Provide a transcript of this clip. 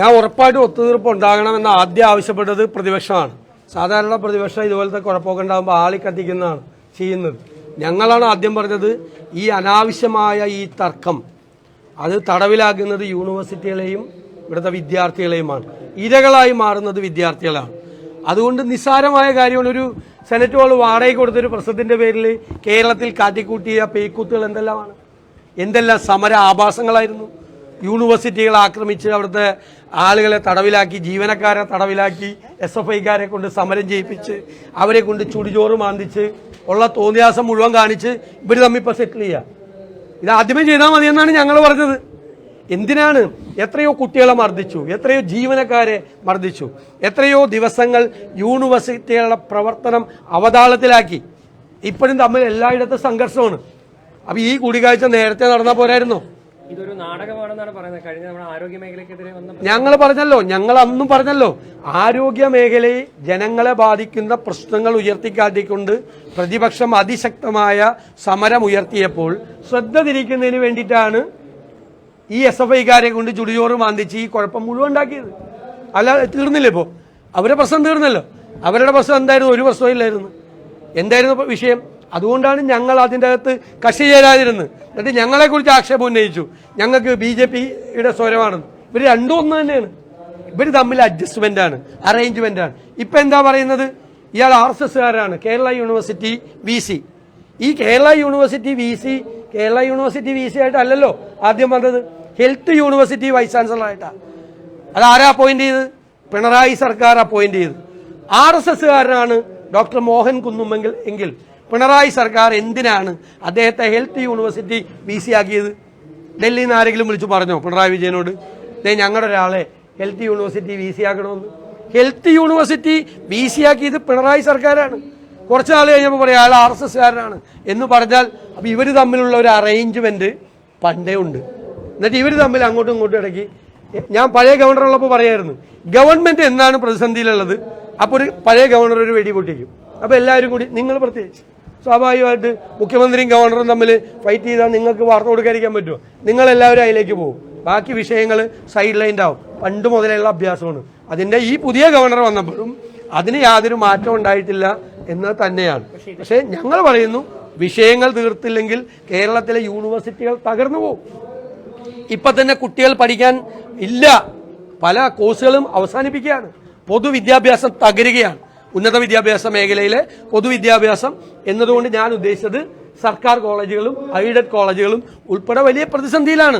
ഞാൻ ഉറപ്പായിട്ടും ഒത്തുതീർപ്പ് ഉണ്ടാകണമെന്ന് ആദ്യം ആവശ്യപ്പെട്ടത് പ്രതിപക്ഷമാണ്. സാധാരണ പ്രതിപക്ഷം ഇതുപോലത്തെ കുഴപ്പമൊക്കെ ഉണ്ടാകുമ്പോൾ ആളി കത്തിക്കുന്നതാണ് ചെയ്യുന്നത്. ഞങ്ങളാണ് ആദ്യം പറഞ്ഞത് ഈ അനാവശ്യമായ ഈ തർക്കം അത് തടവിലാക്കുന്നത് യൂണിവേഴ്സിറ്റികളെയും ഇവിടുത്തെ വിദ്യാർത്ഥികളെയുമാണ്. ഇരകളായി മാറുന്നത് വിദ്യാർത്ഥികളാണ്. അതുകൊണ്ട് നിസ്സാരമായ കാര്യമാണ് ഒരു സെനറ്റ് ഹോൾ വാടകയ്ക്ക് കൊടുത്തൊരു പ്രശ്നത്തിന്റെ പേരിൽ കേരളത്തിൽ കാറ്റിക്കൂട്ടിയ പേക്കൂത്തുകൾ എന്തെല്ലാമാണ്? എന്തെല്ലാം സമര ആഭാസങ്ങളായിരുന്നു? യൂണിവേഴ്സിറ്റികൾ ആക്രമിച്ച് അവിടുത്തെ ആളുകളെ തടവിലാക്കി ജീവനക്കാരെ തടവിലാക്കി എസ് എഫ് ഐക്കാരെ കൊണ്ട് സമരം ചെയ്യിപ്പിച്ച് അവരെ കൊണ്ട് ചുടിചോറ് മാന്തിച്ച് ഉള്ള തോന്നിയാസം മുഴുവൻ കാണിച്ച് ഇവർ തമ്മിൽ ഇപ്പോൾ സെറ്റിൽ ചെയ്യുക ഇത് ആദ്യമേ ചെയ്താൽ മതിയെന്നാണ് ഞങ്ങൾ പറഞ്ഞത്. എന്തിനാണ് എത്രയോ കുട്ടികളെ മർദ്ദിച്ചു എത്രയോ ജീവനക്കാരെ മർദ്ദിച്ചു എത്രയോ ദിവസങ്ങൾ യൂണിവേഴ്സിറ്റികളുടെ പ്രവർത്തനം അവതാളത്തിലാക്കി. ഇപ്പോഴും തമ്മിൽ എല്ലായിടത്തും സംഘർഷമാണ്. അപ്പോൾ ഈ കൂടിക്കാഴ്ച നേരത്തെ നടന്നാൽ പോരായിരുന്നോ. ഇതൊരു നാടകമാണെന്നാണ് പറയുന്നത്. കഴിഞ്ഞ നമ്മുടെ വന്ന ഞങ്ങൾ പറഞ്ഞല്ലോ ഞങ്ങൾ അന്നും പറഞ്ഞല്ലോ ആരോഗ്യ മേഖലയിൽ ജനങ്ങളെ ബാധിക്കുന്ന പ്രശ്നങ്ങൾ ഉയർത്തിക്കാട്ടിക്കൊണ്ട് പ്രതിപക്ഷം അതിശക്തമായ സമരം ഉയർത്തിയപ്പോൾ ശ്രദ്ധ തിരിക്കുന്നതിന് വേണ്ടിയിട്ടാണ് ഈ എസ് എഫ് ഐക്കാരെ കൊണ്ട് ചുടിയോറ് മാന്തിച്ച് ഈ കുഴപ്പം മുഴുവൻ ഉണ്ടാക്കിയത്. അല്ല തീർന്നില്ല ഇപ്പോ? അവരുടെ പ്രശ്നം തീർന്നല്ലോ. അവരുടെ പ്രശ്നം എന്തായിരുന്നു? ഒരു പ്രശ്നമില്ലായിരുന്നു എന്തായിരുന്നു വിഷയം? അതുകൊണ്ടാണ് ഞങ്ങൾ അതിന്റെ അകത്ത് കക്ഷി ചേരാതിരുന്നത് എന്നിട്ട് ഞങ്ങളെക്കുറിച്ച് ആക്ഷേപം ഉന്നയിച്ചു. ഞങ്ങൾക്ക് ബി ജെ പിയുടെ സ്വരമാണെന്ന് ഇവർ രണ്ടും ഒന്ന് തന്നെയാണ്. ഇവർ തമ്മിൽ അഡ്ജസ്റ്റ്മെന്റ് ആണ് അറേഞ്ച്മെന്റ് ആണ് ഇപ്പൊ എന്താ പറയുന്നത്? ഇയാൾ ആർ എസ് എസ്കാരാണ് കേരള യൂണിവേഴ്സിറ്റി വി സി. ഈ Kerala university V C Kerala university V C ആയിട്ടല്ലല്ലോ ആദ്യം വന്നത് ഹെൽത്ത് യൂണിവേഴ്സിറ്റി വൈസ് ചാൻസലർ ആയിട്ടാണ് അത് ആരാ അപ്പോയിന്റ് ചെയ്ത് പിണറായി സർക്കാർ അപ്പോയിന്റ് ചെയ്ത് ആർ എസ് എസ്സുകാരനാണ് ഡോക്ടർ മോഹൻ കുന്നുമെങ്കിൽ എങ്കിൽ പിണറായി സർക്കാർ എന്തിനാണ് അദ്ദേഹത്തെ ഹെൽത്ത് യൂണിവേഴ്സിറ്റി വി സി ആക്കിയത്? ഡൽഹിയിൽ നിന്ന് ആരെങ്കിലും വിളിച്ചു പറഞ്ഞോ പിണറായി വിജയനോട്? ദേ ഞങ്ങളുടെ ഒരാളെ ഹെൽത്ത് യൂണിവേഴ്സിറ്റി വി സി ആക്കണമെന്ന് ഹെൽത്ത് യൂണിവേഴ്സിറ്റി വി സി ആക്കിയത് പിണറായി സർക്കാരാണ്. കുറച്ച് നാൾ കഴിഞ്ഞപ്പോൾ പറയാം അയാൾ ആർ എസ് എസ്കാരനാണ് എന്ന് പറഞ്ഞാൽ അപ്പോൾ ഇവർ തമ്മിലുള്ള ഒരു അറേഞ്ച്മെന്റ് പണ്ടേ ഉണ്ട്. എന്നിട്ട് ഇവർ തമ്മിൽ അങ്ങോട്ടും ഇങ്ങോട്ടും ഇടയ്ക്ക് ഞാൻ പഴയ ഗവർണർ ഉള്ളപ്പോൾ പറയായിരുന്നു ഗവൺമെന്റ് എന്നാണ് പ്രതിസന്ധിയിലുള്ളത്? അപ്പോൾ ഒരു പഴയ ഗവർണർ ഒരു വെടി പൊട്ടിക്കും. അപ്പോൾ എല്ലാവരും കൂടി നിങ്ങൾ പ്രത്യേകിച്ച്. സ്വാഭാവികമായിട്ട് മുഖ്യമന്ത്രിയും ഗവർണറും തമ്മിൽ ഫൈറ്റ് ചെയ്താൽ നിങ്ങൾക്ക് വാർത്ത കൊടുക്കാതിരിക്കാൻ പറ്റുമോ? നിങ്ങളെല്ലാവരും അതിലേക്ക് പോകും. ബാക്കി വിഷയങ്ങൾ സൈഡ് ലൈൻ ആവും. പണ്ട് മുതലുള്ള അഭ്യാസമാണ്. അതിന്റെ ഈ പുതിയ ഗവർണർ വന്നപ്പോഴും അതിന് യാതൊരു മാറ്റം ഉണ്ടായിട്ടില്ല എന്ന് തന്നെയാണ്. പക്ഷേ ഞങ്ങൾ പറയുന്നു വിഷയങ്ങൾ തീർത്തില്ലെങ്കിൽ കേരളത്തിലെ യൂണിവേഴ്സിറ്റികൾ തകർന്നു പോകും. ഇപ്പം തന്നെ കുട്ടികൾ പഠിക്കാൻ ഇല്ല. പല കോഴ്സുകളും അവസാനിപ്പിക്കുകയാണ്. പൊതുവിദ്യാഭ്യാസം തകരുകയാണ്. ഉന്നത വിദ്യാഭ്യാസ മേഖലയിലെ പൊതുവിദ്യാഭ്യാസം എന്നതുകൊണ്ട് ഞാൻ ഉദ്ദേശിച്ചത് സർക്കാർ കോളേജുകളും എയ്ഡഡ് കോളേജുകളും ഉൾപ്പെടെ വലിയ പ്രതിസന്ധിയിലാണ്.